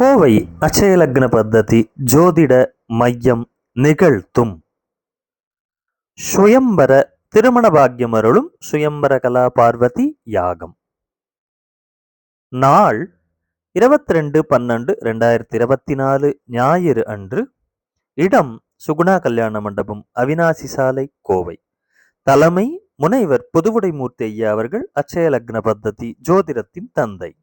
கோவை அச்சயலக்ன பத்ததி ஜோதிட மையம் நிகழ்த்தும். சுயம்பர திருமண பாக்கியம் அருளும் சுயம்பர கலா பார்வதி யாகம். நாள் இருபத்தி ரெண்டு பன்னெண்டு ரெண்டாயிரத்தி இருபத்தி நாலு ஞாயிறு அன்று இடம் சுகுணா கல்யாண மண்டபம் அவினாசி சாலை கோவை. தலைமை முனைவர் புதுவுடைமூர்த்தி ஐயா அவர்கள் அச்சய லக்ன பத்ததி ஜோதிடத்தின் தந்தை.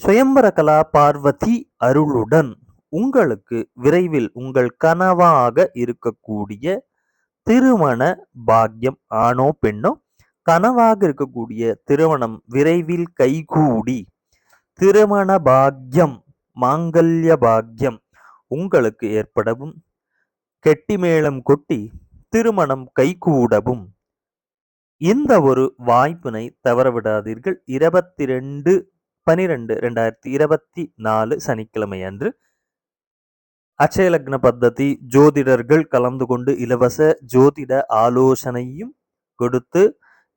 சுயம்பர கலா பார்வதி அருளுடன் உங்களுக்கு விரைவில் உங்கள் கனவாக இருக்கக்கூடிய திருமண பாக்கியம் ஆணோ பெண்ணோ? கனவாக இருக்கக்கூடிய திருமணம் விரைவில் கைகூடி. திருமண பாக்கியம் மாங்கல்ய பாக்கியம் உங்களுக்கு ஏற்படவும் கெட்டிமேளம் கொட்டி திருமணம் கைகூடவும். இந்த ஒரு வாய்ப்பினை தவறவிடாதீர்கள். இருபத்தி ரெண்டு பனிரெண்டு ரெண்டாயிரத்தி இருபத்தி நாலு சனிக்கிழமை அன்று அச்சயலக்ன பத்ததி ஜோதிடர்கள் கலந்து கொண்டு இலவச ஜோதிட ஆலோசனையும் கொடுத்து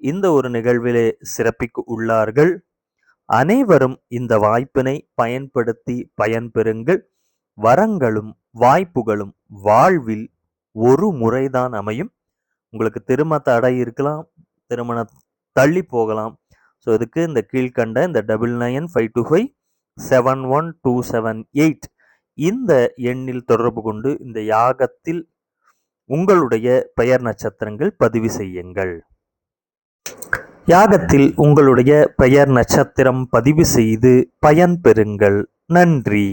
இந்த ஒரு நிகழ்விலே சிறப்பிக்க உள்ளார்கள். அனைவரும் இந்த வாய்ப்பினை பயன்படுத்தி பயன்பெறுங்கள் வரங்களும் வாய்ப்புகளும் வாழ்வில் ஒரு முறைதான் அமையும். உங்களுக்கு திருமண தடை இருக்கலாம் திருமண தள்ளி போகலாம் ஸோ இதுக்கு இந்த கீழ்கண்ட இந்த double nine five two five seven one two seven eight இந்த எண்ணில் தொடர்பு கொண்டு இந்த யாகத்தில் உங்களுடைய பெயர் நட்சத்திரங்கள் பதிவு செய்யுங்கள். யாகத்தில் உங்களுடைய பெயர் நட்சத்திரம் பதிவு செய்து பயன்பெறுங்கள் நன்றி.